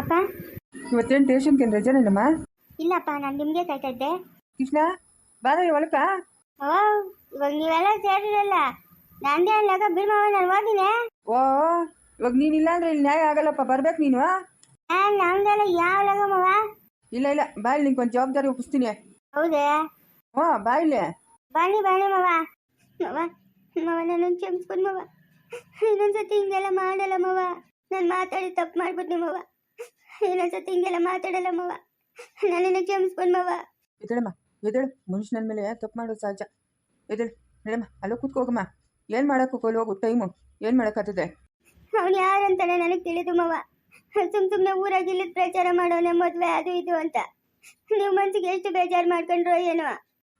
ಅಪ್ಪ? ಇವತ್ತೇನು ಟೇಷನ್ಗೆ ರಜನೇನಮ್ಮ ಇಲ್ಲಪ್ಪ ನಾನು ನಿಮಗೆ ಕಾಯ್ತಾ ಇದ್ದೆ. ಕೃಷ್ಣ ಬಾರ ಒಳಕ ಓ ಇವಾಗ ನೀವೆಲ್ಲ ಸೇರಿರಲ್ಲ. ನಂದೇ ಅಲ್ಲಾಗ ಬಿಡ್ಮವ ನಾನು ಓದಿನಿ ಓ ಇವಾಗ ನೀನಿಲ್ಲ ಅಂದ್ರೆ ಇಲ್ಲಿ ನ್ಯಾಯ ಆಗಲ್ಲಪ್ಪ ಬರ್ಬೇಕು ನೀನು? ನಾನು ನಮ್ದೆಲ್ಲ ಯಾವ ಲಗಮವ ಇಲ್ಲ ಇಲ್ಲ ಬಾಯಲ್ಲಿ ನಿಂಗೆ ಒಂದು ಜವಾಬ್ದಾರಿ ಒಪ್ಪಿಸ್ತೀನಿ. ಹೌದೇ? ಹ್ಞೂ ಬಾಯಿಲೆ ಬನ್ನಿ ಬನ್ನಿ ಮವ. ಮವ ಮವ ನನ್ನ ಕ್ಷಮಿಸ್ಬಿಡು ಮವ. ಇನ್ನೊಂದ್ಸತಿ ಹಿಂಗೆಲ್ಲ ಮಾಡಲ್ಲ ಮವ. ನಾನು ಮಾತಾಡಿ ತಪ್ಪು ಮಾಡ್ಬಿಟ್ನಿ ಮವ. ಇನ್ನೊಂದ್ಸತಿ ಹಿಂಗೆಲ್ಲ ಮಾತಾಡಲ್ಲ ಮವ. ನನ್ನನ್ನು ಕ್ಷಮಿಸ್ಬಿಡು ಮವ. ಎದ್ದೇಳಮ್ಮ ಎದ್ದೇಳು. ಮನುಷ್ಯನ ಮೇಲೆ ತಪ್ಪು ಮಾಡೋದು ಸಹಜ. ಎದಳು ಮೇಡಮ್ಮ ಅಲ್ಲೋ ಕೂತ್ಕೋಗಮ್ಮ ಏನು ಮಾಡಕ್ಕೆ ಹೋಗಲ್ಲ ಹೋಗು ಟೈಮು. ಏನು ಮಾಡೋಕ್ಕಾಗ್ತದೆ? ಅವನು ಯಾರಂತಾನೆ ನನಗೆ ತಿಳಿದು ಮವ. ಸುಮ್ ಸುಮ್ಮನೆ ಊರಾಗಿಲ್ಲ ಪ್ರಚಾರ ಮಾಡೋನೆ ಮದ್ವೆ ಅದು ಇದು ಅಂತ. ನೀವು ಮನ್ಸಿಗೆ ಎಷ್ಟು ಬೇಜಾರು ಮಾಡ್ಕೊಂಡ್ರೋ ಏನೋ.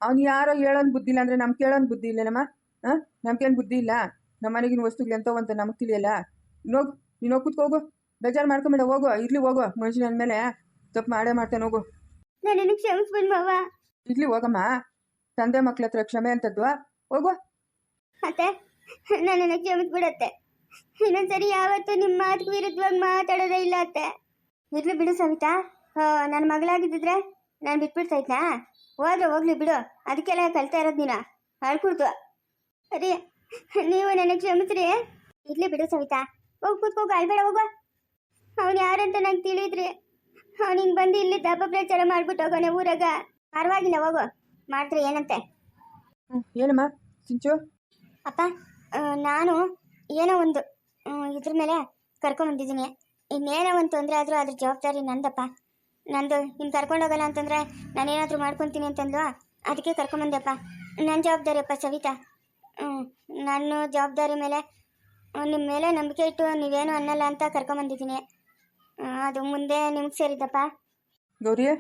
ಅವ್ನ್ ಯಾರೋ ಹೇಳೋನ್ ಬುದ್ಧಿ ಇಲ್ಲ ಅಂದ್ರೆ ನಮ್ ಕೇಳೋನ್ ಬುದ್ಧಿ ಇಲ್ಲೇನಮ್ಮ? ಹಾಂ? ನಮ್ಗೇನು ಬುದ್ಧಿ ಇಲ್ಲ? ನಮ್ಮ ಮನೆಗಿನ ವಸ್ತುಗಳು ಎಂತವಂತ ಅಂತ ನಮಗೆ ತಿಳಿಯಲ್ಲ? ನೋಗು ನೀನು ಹೋಗಿ ಕೂತ್ಕೋಗು ಬೇಜಾರು ಮಾಡ್ಕೊಂಬೇಡ ಹೋಗು ಇರ್ಲಿ ಹೋಗು ಮನುಷ್ಯನ ಅಂದ್ಮೇಲೆ ತಪ್ಪು ಮಾಡೇ ಮಾಡ್ತಾನೆ ಹೋಗು. ನನ್ನನ್ನು ಕ್ಷಮಿಸ್ಬಿಡ್ ಮಾವ. ಇರ್ಲಿ ಹೋಗಮ್ಮ ತಂದೆ ಮಕ್ಳ ಹತ್ರ ಕ್ಷಮೆ ಅಂತದ್ದು ಹೋಗು. ಮತ್ತೆ ನನ್ನನ್ನು ಕ್ಷಮಿಸ್ಬಿಡತ್ತೆ ಇನ್ನೊಂದ್ಸರಿ ಯಾವತ್ತು ನಿಮ್ಮ ಮಾತು ವಿರುದ್ಧವಾಗಿ ಮಾತಾಡೋದೇ ಇಲ್ಲ ಅತ್ತೆ. ಇರ್ಲಿ ಬಿಡು ಸವಿತಾ. ನನ್ನ ಮಗಳಾಗಿದ್ದಿದ್ರೆ ನಾನು ಬಿಟ್ಬಿಡ್ತಾ ಇದ್ನಾ? ಹೋದ್ರೆ ಹೋಗ್ಲಿ ಬಿಡು ಅದಕ್ಕೆಲ್ಲ ಕಲ್ತಾ ಇರೋದು ನೀನು. ಅಳ್ಕೊಡ್ತು ಅರಿ ನೀವು ನನಗೆ ಕ್ಷಮಿಸ್ರಿ. ಇರ್ಲಿ ಬಿಡು ಸವಿತಾ. ಹೋಗಿ ಕೂತ್ಕೋಗ ಅಳ್ಬೇಡ ಹೋಗು. ಅವನು ಯಾರಂತ ನಂಗೆ ತಿಳಿದ್ರಿ? ಅವ್ನು ಹಿಂಗೆ ಬಂದು ಇಲ್ಲಿ ದಬ್ಬ ಪ್ರಚಾರ ಮಾಡ್ಬಿಟ್ಟು ಹೋಗೋಣ ಊರಾಗ. ಪರವಾಗಿಲ್ಲ ಹೋಗು. ಮಾಡಿದ್ರೆ ಏನಂತೆ? ಹ್ಮ್, ಏನಮ್ಮ? ಚಿಂಚು? ಅಪ್ಪ ಆ, ನಾನು ಏನೋ ಒಂದು ಇದ್ರ ಮೇಲೆ ಕರ್ಕೊಂಬಂದಿದ್ದೀನಿ ಇನ್ನೇನೋ ಒಂದು ತೊಂದರೆ ಆದರೂ ಅದ್ರ ಜವಾಬ್ದಾರಿ ನಂದಪ್ಪ. ನಂದು ಇನ್ನು ಕರ್ಕೊಂಡೋಗಲ್ಲ ಅಂತಂದರೆ ನಾನೇನಾದರೂ ಮಾಡ್ಕೊತೀನಿ ಅಂತಂದ್ಲು? ಅದಕ್ಕೆ ಕರ್ಕೊಂಬಂದೆಪ್ಪ ನನ್ನ ಜವಾಬ್ದಾರಿ ಅಪ್ಪ ಸವಿತಾ. ಹ್ಞೂ ನನ್ನ ಜವಾಬ್ದಾರಿ ಮೇಲೆ ನಿಮ್ಮ ಮೇಲೆ ನಂಬಿಕೆ ಇಟ್ಟು ನೀವೇನು ಅನ್ನಲ್ಲ ಅಂತ ಕರ್ಕೊಂಬಂದಿದ್ದೀನಿ ಅದು ಮುಂದೆ ನಿಮ್ಗೆ ಸೇರಿದ್ದಪ್ಪ. ಗೌರಿಯ?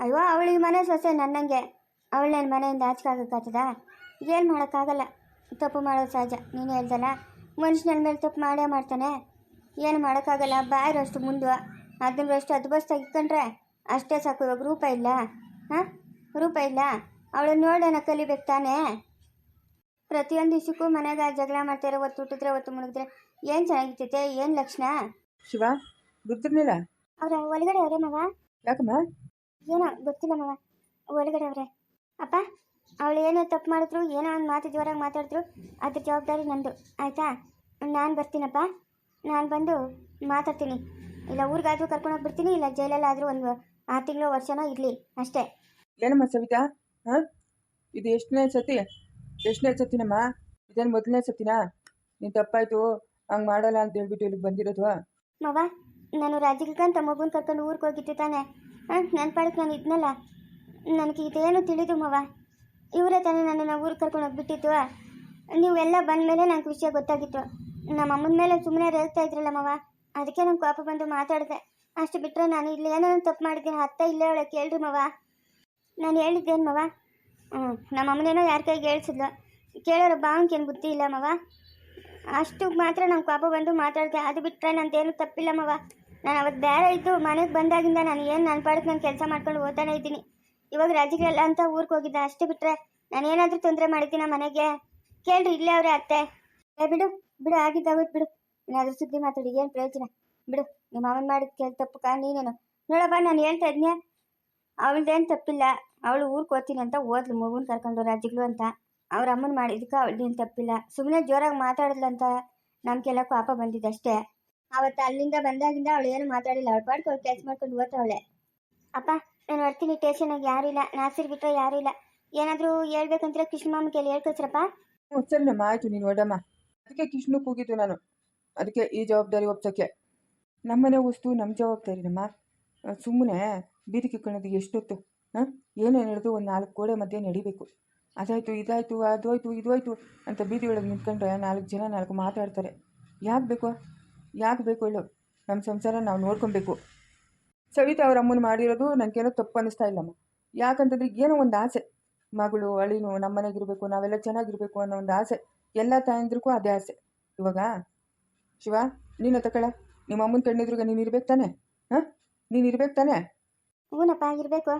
ಅಯ್ಯೋ ಅವಳಿಗೆ ಮನೆ ಸೊಸೆ ನನ್ನಂಗೆ. ಅವಳು ನನ್ನ ಮನೆಯಿಂದ ಆಚೆಗಾಗಕ್ಕಾಗ್ತದ ಏನು ಮಾಡೋಕ್ಕಾಗಲ್ಲ. ತಪ್ಪು ಮಾಡೋದು ಸಹಜ. ನೀನು ಹೇಳ್ದಲ್ಲ. ಮನುಷ್ಯನ ಮೇಲೆ ತಪ್ಪು ಮಾಡೇ ಮಾಡ್ತಾನೆ. ಏನು ಮಾಡೋಕ್ಕಾಗಲ್ಲ. ಬಾಯಿರಷ್ಟು ಮುಂದೆ. ಅದನ್ನಷ್ಟು ಅದ್ಬಸ್ತಾಗಿ ಇಕ್ಕಂಡ್ರೆ ಅಷ್ಟೇ ಸಾಕು. ಇವಾಗ ರೂಪ ಇಲ್ಲ. ಹಾಂ? ರೂಪ ಇಲ್ಲ. ಅವಳು ನೋಡೋಣ ಕಲಿಬೇಕು ತಾನೇ. ಪ್ರತಿಯೊಂದು ದಿವಸಕ್ಕೂ ಮನೆಗೆ ಜಗಳ ಮಾಡ್ತಾರೆ ಒತ್ತು ಹುಟ್ಟಿದ್ರೆ ಒತ್ತು ಮುಳುಗಿದ್ರೆ ಏನು ಚೆನ್ನಾಗಿರ್ತೈತೆ? ಏನು ಲಕ್ಷಣ? ಶಿವ? ರುದ್ರನಿಲ್ಲ ಅವ್ರ ಒಳಗಡೆ ಅವರೇ ಮಗ ಯಾಕಮ್ಮ? ಏನೋ ಗೊತ್ತಿಲ್ಲ ಮಗ ಒಳಗಡೆ ಅವ್ರೆ. ಅಪ್ಪ ಅವಳು ಏನೋ ತಪ್ಪು ಮಾಡಿದ್ರು ಏನೋ ಒಂದು ಮಾತು ಜೋರಾಗಿ ಮಾತಾಡಿದ್ರು ಅದ್ರ ಜವಾಬ್ದಾರಿ ನಂದು. ಆಯಿತಾ? ನಾನು ಬರ್ತೀನಪ್ಪ. ನಾನು ಬಂದು ಮಾತಾಡ್ತೀನಿ. ಇಲ್ಲ ಊರಿಗಾದ್ರೂ ಕರ್ಕೊಂಡು ಹೋಗ್ಬಿಡ್ತೀನಿ ಇಲ್ಲ ಜೈಲಲ್ಲಾದರೂ ಒಂದು ಆರು ತಿಂಗಳು ವರ್ಷನೋ ಇರಲಿ ಅಷ್ಟೇ. ಏನಮ್ಮ ಸವಿತಾ? ಹಾಂ? ಇದು ಎಷ್ಟನೇ ಸತಿ? ಎಷ್ಟನೇ ಸತಿನಮ್ಮ? ಇದೇನು ಮೊದಲನೇ ಸತಿನಾ? ನೀನು ತಪ್ಪಾಯಿತು ಹಂಗೆ ಮಾಡಲ್ಲ ಅಂತ ಹೇಳ್ಬಿಟ್ಟು ಇಲ್ಲಿಗೆ ಬಂದಿರೋದು. ಮವ ನಾನು ರಾಜಿಗಂತ ಮಗುನ ಕರ್ಕೊಂಡು ಊರಿಗೆ ಹೋಗಿದ್ದೆ ತಾನೆ. ಹಾಂ ನನ್ನ ಪಾಡಕ್ಕೆ ನಾನು ಇದ್ನಲ್ಲ. ನನಗೆ ಇದೇನು ತಿಳಿದು ಮವ? ಇವರೇ ತಾನೇ ನನ್ನನ್ನು ಊರಿಗೆ ಕರ್ಕೊಂಡು ಹೋಗ್ಬಿಟ್ಟಿತ್ತು ನೀವೆಲ್ಲ ಬಂದ ಮೇಲೆ ನನಗೆ ವಿಷಯ ಗೊತ್ತಾಗಿತ್ತು. ನಮ್ಮ ಅಮ್ಮನ ಮೇಲೆ ಸುಮ್ಮನೆ ರೇಗ್ತಾ ಇದ್ರಲ್ಲ ಮವ? ಅದಕ್ಕೆ ನಂಗೆ ಕೋಪ ಬಂದು ಮಾತಾಡಿದೆ. ಅಷ್ಟು ಬಿಟ್ಟರೆ ನಾನು ಇಲ್ಲಿ ಏನೋ ತಪ್ಪು ಮಾಡಿದ್ದೀನಿ ಅತ್ತ ಇಲ್ಲೇ ಅವಳೆ ಕೇಳ್ರಿ ಮವ. ನಾನು ಹೇಳಿದ್ದೇನು ಮವ? ಹ್ಞೂ ನಮ್ಮ ಅಮ್ಮನೇನೋ ಯಾರ ಕೈಗೆ ಹೇಳ್ಸಿದ್ಲು. ಕೇಳೋರು ಬಾವಂಕೇನು ಬುದ್ಧಿ ಇಲ್ಲ ಮವ? ಅಷ್ಟು ಮಾತ್ರ ನಂಗೆ ಪಾಪ ಬಂದು ಮಾತಾಡಿದೆ. ಅದು ಬಿಟ್ಟರೆ ನಂದೇನು ತಪ್ಪಿಲ್ಲ ಮವ. ನಾನು ಅವತ್ತು ಬೇರೆ ಇದ್ದು ಮನೆಗೆ ಬಂದಾಗಿಂದ ನಾನು ಏನು ನನ್ನ ಪಾಡಕ್ಕೆ ನಾನು ಕೆಲಸ ಮಾಡ್ಕೊಂಡು ಓದ್ತಾನೆ ಇದ್ದೀನಿ. ಇವಾಗ ರಜೆಗೆಲ್ಲ ಅಂತ ಊರಿಗೆ ಹೋಗಿದ್ದೆ, ಅಷ್ಟೇ ಬಿಟ್ಟರೆ ನಾನು ಏನಾದರೂ ತೊಂದರೆ ಮಾಡಿದ್ದೀನ ಮನೆಗೆ? ಕೇಳ್ರಿ, ಇಲ್ಲೇ ಅವರೇ ಅತ್ತೆ. ಏ, ಬಿಡು ಬಿಡು ಆಗಿದ್ದಾಗುತ್ತೆ ಬಿಡು. ಏನಾದರೂ ಸುದ್ದಿ ಮಾತಾಡಿ, ಏನು ಪ್ರಯೋಜನ? ಬಿಡು ನಿಮ್ಮ ಅವನ ಮಾಡಿದ ಕೇಳಿ ತಪ್ಪು ಕಾ, ನೀನೇನು? ನೋಡಪ್ಪ, ನಾನು ಹೇಳ್ತಾ ಇದ್ನೆ ಏನು ತಪ್ಪಿಲ್ಲ, ಅವಳು ಊರಿಗೆ ಓದ್ತೀನಿ ಅಂತ ಓದ್ಲು, ಮಗುನ ಕರ್ಕೊಂಡು ರಾಜ್ಯಗಳು ಅಂತ. ಅವ್ರ ಅಮ್ಮನ ಮಾಡಿದಕ್ಕೆ ಅವಳದೇನು ತಪ್ಪಿಲ್ಲ. ಸುಮ್ಮನೆ ಜೋರಾಗಿ ಮಾತಾಡಿದ್ಲಂತ ನಮ್ಗೆಲ್ಲ ಪಾಪ ಬಂದಿದ್ದು ಅಷ್ಟೇ. ಅವತ್ತು ಅಲ್ಲಿಂದ ಬಂದಾಗಿಂದ ಅವಳು ಏನು ಮಾತಾಡಿಲ್ಲ. ಅವಳು ಪಾಡ್ಕೊ ಕೆಲಸ ಮಾಡ್ಕೊಂಡು ಓದ್ತಾವಳೆ. ಅಪ್ಪ, ನಾನು ಬರ್ತೀನಿ ಟೇಷನಾಗ ಯಾರಿಲ್ಲ ಇಲ್ಲ, ನಾಸಿರ್ ಬಿಟ್ಟರೆ ಯಾರಿಲ್ಲ ಏನಾದರೂ ಹೇಳ್ಬೇಕಂದ್ರೆ ಕೃಷ್ಣಮ್ಮ ಕೇಳಿ ಹೇಳ್ಕೊಸ್ರಪ್ಪ ಹ್ಞೂ ಸರಿನಮ್ಮ ಆಯಿತು, ನೀನು ಓಡಮ್ಮ. ಅದಕ್ಕೆ ಕೃಷ್ಣಕ್ಕೆ ಹೋಗಿದ್ದು ನಾನು. ಅದಕ್ಕೆ ಈ ಜವಾಬ್ದಾರಿ ಒಪ್ಸೋಕ್ಕೆ. ನಮ್ಮನೆ ವಸ್ತು ನಮ್ಮ ಜವಾಬ್ದಾರಿನಮ್ಮ ಸುಮ್ಮನೆ ಬೀದಿ ಕಿಕ್ಕೊಳ್ಳೋದು ಎಷ್ಟೊತ್ತು, ಹಾಂ? ಏನೇ ನಡೆದು ಒಂದು ನಾಲ್ಕು ಕೋಡೆ ಮಧ್ಯೆ ನಡಿಬೇಕು. ಅದಾಯಿತು, ಇದಾಯಿತು ಅದೋಯ್ತು ಇದೋಯ್ತು ಅಂತ ಬೀದಿ ಒಳಗೆ ನಿಂತ್ಕೊಂಡ್ರೆ ನಾಲ್ಕು ಜನ, ನಾಲ್ಕು ಮಾತಾಡ್ತಾರೆ. ಯಾಕೆ ಬೇಕು? ಯಾಕೆ ಬೇಕು ಹೇಳು? ನಮ್ಮ ಸಂಸಾರ ನಾವು ನೋಡ್ಕೊಬೇಕು. ಸವಿತಾ ಅವ್ರ ಅಮ್ಮನ ಮಾಡಿರೋದು ನನಗೇನೋ ತಪ್ಪು ಅನ್ನಿಸ್ತಾ ಇಲ್ಲಮ್ಮ. ಯಾಕಂತಂದ್ರೆ ಏನೋ ಒಂದು ಆಸೆ. ಮಗಳು ಅಳಿನು ನಮ್ಮ ಮನೆಗಿರಬೇಕು ನಾವೆಲ್ಲ ಚೆನ್ನಾಗಿರಬೇಕು ಅನ್ನೋ ಒಂದು ಆಸೆ. ಎಲ್ಲ ತಾಯಂದ್ರಿಗೂ ಅದೇ ಆಸೆ. ಇವಾಗ? ಶಿವ ನೀನು ತಕಳ ನಿಮ್ಮ ಅಮ್ಮನ ಕಣ್ಣಿದ್ರಿಗೆ ನೀನು ಇರ್ಬೇಕು ತಾನೆ? ಹಾಂ? ನೀನು ಇರ್ಬೇಕು ತಾನೆ? ಹ್ಞೂನಪ್ಪ ಇರಬೇಕು.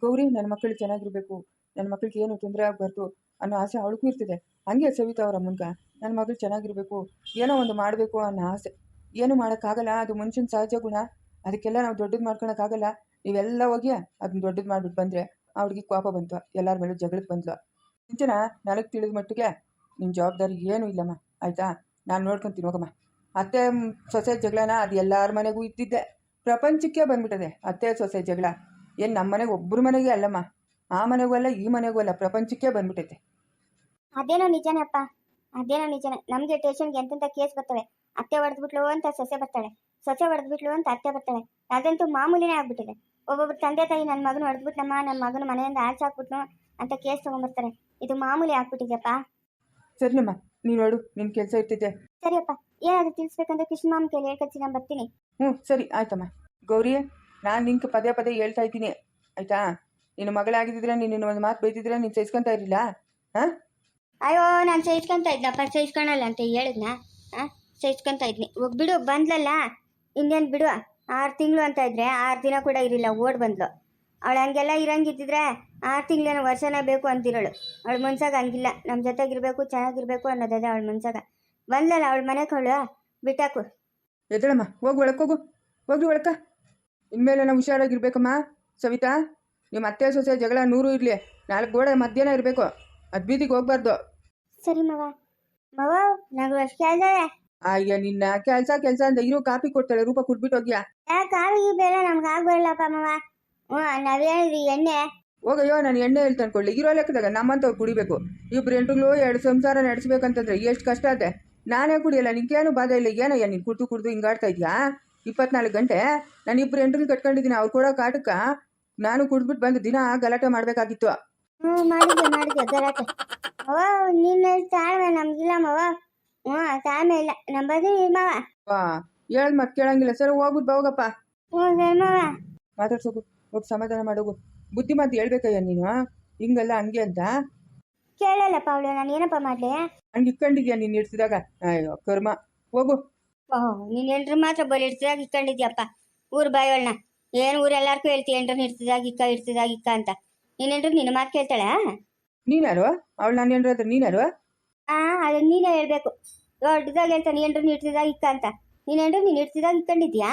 ಗೌರಿ ನನ್ನ ಮಕ್ಕಳು ಚೆನ್ನಾಗಿರಬೇಕು. ನನ್ನ ಮಕ್ಕಳಿಗೆ ಏನು ತೊಂದರೆ ಆಗಬಾರ್ದು ಅನ್ನೋ ಆಸೆ ಅವಳಿಗೂ ಇರ್ತದೆ. ಹಂಗೆ ಸವಿತಾ ಅವ್ರ ಅಮ್ಮನ್ಗ ನನ್ನ ಮಗಳು ಚೆನ್ನಾಗಿರಬೇಕು, ಏನೋ ಒಂದು ಮಾಡಬೇಕು ಅನ್ನೋ ಆಸೆ. ಏನು ಮಾಡೋಕ್ಕಾಗಲ್ಲ, ಅದು ಮನುಷ್ಯನ ಸಹಜ ಗುಣ. ಅದಕ್ಕೆಲ್ಲ ನಾವು ದೊಡ್ಡದು ಮಾಡ್ಕೊಳಕ್ಕಾಗಲ್ಲ. ನೀವೆಲ್ಲ ಹೋಗಿ ಅದನ್ನ ದೊಡ್ಡದು ಮಾಡಿಬಿಟ್ಟು ಬಂದರೆ ಹುಡುಗಿ ಕೋಪ ಬಂತು, ಎಲ್ಲರ ಮೇಲೂ ಜಗಳಕ್ಕೆ ಬಂದ್ಲು. ಇಂಚನ ನನಗೆ ತಿಳಿದ ಮಟ್ಟಿಗೆ ನಿನ್ನ ಜವಾಬ್ದಾರಿ ಏನೂ ಇಲ್ಲಮ್ಮ, ಆಯಿತಾ? ನಾನು ನೋಡ್ಕೊತೀನಿ, ಹೋಗಮ್ಮ. ಅತ್ತೆ ಸೊಸೆ ಜಗಳನ ಅದು ಎಲ್ಲರ ಮನೆಗೂ ಇದ್ದಿದ್ದೆ. ಪ್ರಪಂಚಕ್ಕೆ ಬಂದ್ಬಿಟ್ಟದೆ ಅತ್ತೆ ಸೊಸೆ ಜಗಳ. ಏನು ನಮ್ಮ ಮನೆಗೆ ಒಬ್ಬರ ಮನೆಗೆ ಅಲ್ಲಮ್ಮ. ಆ ಮನೆಗೂ ಅಲ್ಲ, ಈ ಮನೆಗೂ ಅಲ್ಲ, ಪ್ರಪಂಚಕ್ಕೆ ಬಂದ್ಬಿಟ್ಟೈತೆ. ಅದೇನೋ ನಿಜನೇ ಅಪ್ಪ. ಅದೇನೋ ನಿಜನೇ. ನಮ್ಗೆ ಟೇಷನ್ಗೆ ಎಂತೆಂಥ ಕೇಸ್ ಬರ್ತವೆ. ಅತ್ತೆ ಹೊಡೆದ್ಬಿಟ್ಲು ಅಂತ ಸೊಸೆ ಬರ್ತಾಳೆ. ಸೊಸೆ ಹೊಡೆದ್ಬಿಟ್ಲು ಅಂತ ಅತ್ತೆ ಬರ್ತಾಳೆ. ಅದಂತೂ ಮಾಮೂಲಿನೇ ಆಗ್ಬಿಟ್ಟಿದೆ. ಒಬ್ಬೊಬ್ರು ತಂದೆ ತಾಯಿ ನನ್ನ ಮಗನ ಹೊಡೆದ್ಬಿಟ್ನಮ್ಮ ನನ್ನ ಮಗನ ಮನೆಯಿಂದ ಆಚೆ ಹಾಕ್ಬಿಟ್ನು ಅಂತ ಕೇಸ್ ತೊಗೊಂಬರ್ತಾರೆ. ಇದು ಮಾಮೂಲಿ ಆಗ್ಬಿಟ್ಟಿದೆಯಪ್ಪ ಸರಿನಮ್ಮ ನೀನು ನೋಡು ನಿನ್ ಕೆಲಸ ಇರ್ತಿದ್ದೆ. ಸರಿಯಪ್ಪ ಏನಾದ್ರು ತಿಳಿಸ್ಬೇಕಂದ್ರೆ ಕೃಷ್ಣ ಮಾಮ ಕೇಳಿ ಹೇಳ್ಕೊಳ್ಸಿ ನಾನು ಬರ್ತೀನಿ. ಹ್ಞೂ ಸರಿ ಆಯ್ತಮ್ಮ. ಗೌರಿ ನಾನು ನಿಂಗೆ ಪದೇ ಪದೇ ಹೇಳ್ತಾ ಇದ್ದೀನಿ. ಆಯ್ತಾ? ನಿನ್ನ ಮಗಳಾಗಿದ್ದಿದ್ರೆ ನೀನು ಒಂದು ಮಾತು ಬೈದಿದ್ರೆ ನೀನು ಸಹಿಸ್ಕೊಂತ ಇರಲಿಲ್ಲ? ಹಾಂ? ಅಯ್ಯೋ, ನಾನು ಸಹಿಸ್ಕೊಂತ ಇದ್ನಪ್ಪ ಸಹಿಸ್ಕೊಳಲ್ಲ ಅಂತ ಹೇಳಿದ್ನ? ಹಾಂ ಇದ್ನಿ. ಹೋಗಿ ಬಿಡು, ಬಂದ್ಲಲ್ಲ? ಇನ್ನೇನು ಬಿಡು, ಆರು ತಿಂಗಳು ಅಂತ ಇದ್ರೆ ಆರು ದಿನ ಕೂಡ ಇರಲಿಲ್ಲ ಓಡ್ ಬಂದ್ಲು. ಅವಳು ಹಂಗೆಲ್ಲ ಇರಂಗಿದ್ದಿದ್ರೆ ಆರು ತಿಂಗಳೇನೋ ವರ್ಷನೇ ಬೇಕು ಅಂತಿರೋಳು ಅವಳು ಮನ್ಸಾಗ ಹಂಗಿಲ್ಲ. ನಮ್ಮ ಜೊತೆಗಿರ್ಬೇಕು ಚೆನ್ನಾಗಿರ್ಬೇಕು ಅನ್ನೋದದೆ ಅವಳು ಮನ್ಸಾಗ. ಬಂದ್ಲಲ್ಲ ಅವಳು ಮನೆಗೆ ಅವಳು ಬಿಟ್ಟಾಕು. ಎದ್ದಳಮ್ಮ, ಹೋಗಿ ಒಳಕೋಗು ಹೋಗ್ರಿ ಒಳಕ. ಇನ್ಮೇಲೆ ನಾವು ಹುಷಾರಾಗಿರ್ಬೇಕಮ್ಮ ಸವಿತಾ. ನಿಮ್ಮ ಅತ್ತೆ ಸೊಸೆ ಜಗಳ ನೂರು ಇರಲಿ. ನಾಲ್ಕು ಗೋಡೆ ಮಧ್ಯಾಹ್ನ ಇರಬೇಕು. ಅದು ಬೀದಿಗೆ ಹೋಗ್ಬಾರ್ದು. ಸರಿ ಮವ. ಮವ ನಂಗೆ ಅಷ್ಟು ಕೆಲಸ ಅಯ್ಯ ನಿನ್ನ ಕೆಲಸ ಕೆಲಸ ಅಂತ ಇರೋ ಕಾಪಿ ಕೊಡ್ತಾಳೆ ರೂಪ ಕುಡ್ಬಿಟ್ಟು ಹೋಗ್ಯಾ? ಯಾ ಕಾವಿಗೆ ಬೇಡ ನಮ್ಗೆ ಆಗ್ಬರಲ್ಲಪ್ಪ ಮವ. ಹ್ಞೂ ನಾವೇನಿದ್ರಿ ಎಣ್ಣೆ. ಹೋಗಯ್ಯೋ ನಾನು ಎಣ್ಣೆ ಹೇಳ್ತಾ ಅನ್ಕೊಳ್ಳಿ. ಇರೋ ಲೆಕ್ಕದಾಗ ನಮ್ಮಂತವ್ರು ಕುಡಿಬೇಕು. ಇಬ್ರು ಎಂಟುಗಳು ಎರಡು ಸಂಸಾರ ನಡೆಸ್ಬೇಕಂತಂದ್ರೆ ಎಷ್ಟು ಕಷ್ಟ ಅದೆ. ನಾನೇ ಕುಡಿಯಲ್ಲ ನಿನ್ಗೇನು ಬಾಧೆ ಇಲ್ಲ? ಏನಯ್ಯ ನೀನು ಕುಡ್ದು ಕುಡ್ದು ಹಿಂಗಾಡ್ತಾ ಇದ್ಯಾ? ಇಪ್ಪತ್ನಾಲ್ಕು ಗಂಟೆ? ನಾನು ಇಬ್ರು ಎಂಟು ಕಟ್ಕೊಂಡಿದ್ದೀನಿ ಅವ್ರು ಕೊಡೋ ಕಾಟಕ್ಕೆ ನಾನು ಕುಡ್ದ್ಬಿಟ್ಟು ಬಂದು ದಿನ ಗಲಾಟೆ ಮಾಡಬೇಕಾಗಿತ್ತು. ಹ್ಞೂ ಮಾಡಿದ್ದೆ ಮಾಡಿದ್ದೆ ಗಲಾಟೆ ಅವ ನಿನ್ನ ತಾಳ್ಮೆ ನಮ್ಗಿಲ್ಲ ಮವ. ಹ್ಞೂ ತಾಳ್ಮೆ ಇಲ್ಲ. ನಂಬದು ಬದಿ ಮವ. ವಾ ಹೇಳ್ ಮತ್ತೆ ಕೇಳಂಗಿಲ್ಲ. ಸರಿ ಹೋಗ್ಬಿಟ್ಟು ಹೋಗಪ್ಪ. ಹ್ಞೂ ಸರಿ ಮವ. ಮಾತಾಡ್ಸೋಗು ಒಟ್ಟು ಸಮಾಧಾನ ಮಾಡೋಗು. ಬುದ್ಧಿ ಮಾತು ಹೇಳ್ಬೇಕಯ್ಯ ನೀನು? ಹಿಂಗಲ್ಲ ಹಂಗೆ ಅಂತ? ಕೇಳಲ್ಲಪ್ಪ ಅವಳು ನಾನು ಏನಪ್ಪ ಮಾಡಲಿ? ಹಂಗೆ ಇಟ್ಕೊಂಡಿದ್ಯಾ ನೀನು ಇಡ್ಸಿದಾಗ? ಅಯ್ಯೋ ಕರ್ಮ. ಹೋಗು. ನೀನ್ ನೀನು ಎಲ್ರು ಮಾತ್ರ ಬಲಿ ಇಡ್ತಿದಾಗ ಇಕ್ಕಂಡಿದ್ಯಪ್ಪ. ಊರ್ ಬಾಯೋಳ್ನ ಏನು ಊರ್ ಎಲ್ಲಾರ್ಗು ಹೇಳ್ತಿ ಎಂಟ್ರನ್ನ ಇಡ್ತಿದಾಗ ಇಕ್ಕ ಇಡ್ತಿದಾಗ ಇಕ್ಕ ಅಂತ. ನೀನೆಂಟ್ರು ನಿನ್ನ ಮಾತು ಕೇಳ್ತಾಳ? ನೀನ್ಯಾರು ಅವಳು ನಾನು ಹತ್ರ ನೀನ್ಯಾರು ಆ ಅದನ್ನ ನೀನೇ ಹೇಳ್ಬೇಕು. ದೊಡ್ಡದಾಗ ಹೇಳ್ತಾನೆ ಏನ್ರು ಇಡ್ತಿದಾಗ ಇಕ್ಕ ಅಂತ. ನೀನೇನ್ರು ನೀನು ಇಡ್ತಿದಾಗ ಇಕ್ಕಂಡಿದ್ಯಾ?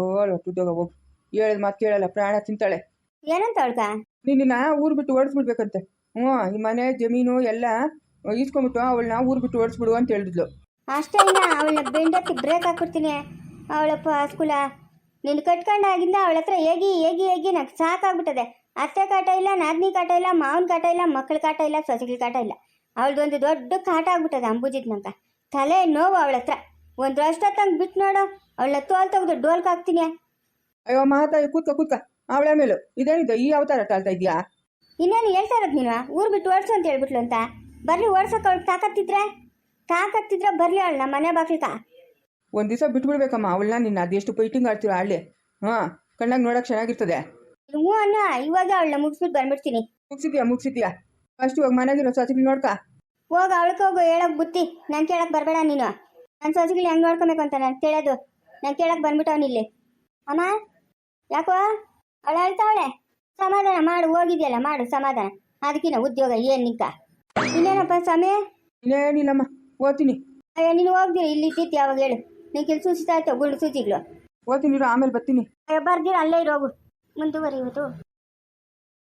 ಏಳು ತುದ್ದೋಗ ಹೋಗಿ. ಹೇಳಿದ ಮಾತು ಕೇಳಲ್ಲ ಪ್ರಾಣ ತಿಂತಾಳೆ. ಏನಂತ ಅವಳ್ಕ? ನಿನ್ನ ಊರ್ ಬಿಟ್ಟು ಓಡಿಸ್ಬಿಡ್ಬೇಕಂತೆ. ಹ್ಞೂ ಈ ಮನೆ ಜಮೀನು ಎಲ್ಲ ಈಸ್ಕೊಂಬಿಟ್ಟು ಅವಳನ್ನ ಊರ್ ಬಿಟ್ಟು ಓಡಿಸ್ಬಿಡು ಅಂತ ಹೇಳಿದ್ಲು ಅಷ್ಟೇ ಇಲ್ಲ ಅವಳನ್ನ ಬೆಂಡತ್ತಿ ಬ್ರೇಕ್ ಹಾಕ್ಬಿಡ್ತೀನಿ. ಅವಳಪ್ಪ ಸ್ಕೂಲ. ನಿನ್ ಕಟ್ಕೊಂಡಾಗಿಂದ ಅವಳ ಹತ್ರ ಹೇಗಿ ಹೇಗಿ ಹೇಗಿ ನಂಗೆ ಸಾಕಾಗ್ಬಿಟ್ಟದೆ. ಅತ್ತೆ ಕಾಟ ಇಲ್ಲ ನಾದ್ನಿ ಕಾಟ ಇಲ್ಲ ಮಾವನ ಕಾಟ ಇಲ್ಲ ಮಕ್ಕಳ ಕಾಟ ಇಲ್ಲ ಸೊಸೆಗಳ ಕಾಟ ಇಲ್ಲ. ಅವಳದೊಂದು ದೊಡ್ಡ ಕಾಟ ಆಗ್ಬಿಟ್ಟದ ಅಂಬುಜಿತ್ ನಂಕ ತಲೆ ನೋವು ಅವಳ ಹತ್ರ. ಒಂದು ಅಷ್ಟೊತ್ತಂಗೆ ಬಿಟ್ಟು ನೋಡು ಅವಳನ್ನ ತೋಲ್ ತೆಗೆದು ಡೋಲ್ಕ್ ಹಾಕ್ತೀನಿ. ಅಯ್ಯೋ ಮಾತಾಯಿ ಕೂತ್ಕ ಕೂತ್ಕ. ಅವಳ ಮೇಲೂ. ಇದೇನಿದೆ ಈ ಅವತಾರ ತಾಳ್ತಾ ಇದೆಯಾ? ಇನ್ನೇನು ಹೇಳ್ತಾ ಇರೋದು ನೀನು? ಊರು ಬಿಟ್ಟು ಓಡಿಸು ಅಂತ ಹೇಳ್ಬಿಟ್ಲು ಅಂತ. ಬರ್ಲಿ ಓಡ್ಸೋಕೆ ಅವಳು ತಾಕತ್ತಿದ್ರೆ? ತಾಕತ್ತಿದ್ರೆ ಬರ್ಲಿ ಅವಳ ನಮ್ಮ ಮನೆ ಬಾಗ್ಲಿಕ. ಒಂದು ದಿವಸ ಬಿಟ್ಬಿಡ್ಬೇಕಮ್ಮ ಅವಳನ್ನ ನಿನ್ನ ಅದೆಷ್ಟು ಪೈಟಿಂಗ್ ಆಡ್ತೀರ ಅಳ್ಳಿ ಹಾಂ ಕಣ್ಣಾಗ ನೋಡೋಕೆ ಚೆನ್ನಾಗಿರ್ತದೆ. ಹ್ಞೂ ಅಣ್ಣ ಇವಾಗ ಅವಳನ್ನ ಮುಗಿಸ್ಬಿಟ್ಟು ಬಂದ್ಬಿಡ್ತೀನಿ. ಮುಗಿಸಿದ್ಯಾ ಮುಗಿಸಿದ್ಯಾ? ಫಸ್ಟ್ ಇವಾಗ ಮನೆಗಿರೋ ಸಸಿಗಳು ನೋಡ್ಕ. ಹೋಗ ಅವಳಕ್ಕೆ ಹೋಗು ಹೇಳಕ್ ಬುತ್ತಿ. ನಾನು ಕೇಳಕ್ ಬರಬೇಡ ನೀನು. ನನ್ನ ಸಸಿಗಳು ಹೆಂಗೆ ನೋಡ್ಕೊಬೇಕು ಅಂತ ನಾನು ಕೇಳೋದು. ನಾನು ಕೇಳಕ್ ಬಂದ್ಬಿಟ್ಟವನು ಇಲ್ಲಿ. ಅಮ್ಮ ಯಾಕೋ? ಅವಳು ಹೇಳ್ತಾವಳೆ. ಸಮಾಧಾನ ಮಾಡು ಹೋಗಿದ್ಯಲ್ಲ ಮಾಡು ಸಮಾಧಾನ. ಅದಕ್ಕಿನ ಉದ್ಯೋಗ ಏನು ನಿಂಕ ಇನ್ನೇನಪ್ಪ ಸಮಯ ಇನ್ನೇನಿಲ್ಲಮ್ಮ ಓದ್ತೀನಿ. ಅಯ್ಯೋ ನೀನು ಹೋಗ್ದಿರ ಇಲ್ಲಿ ಇದ್ದಿತ್ತು ಯಾವಾಗ ಹೇಳು. ನಿಂಗೆ ಕೆಲಸ ಸೂಚಿತ ಆಯ್ತು ಗುಂಡು ಸೂಚಿಗಳು. ಓದ್ತೀನಿ ಇರು, ಆಮೇಲೆ ಬರ್ತೀನಿ. ಅಯ್ಯೋ ಬರ್ದಿರ ಅಲ್ಲೇ ಇರೋಗು ಮುಂದುವರಿಯುವುದು.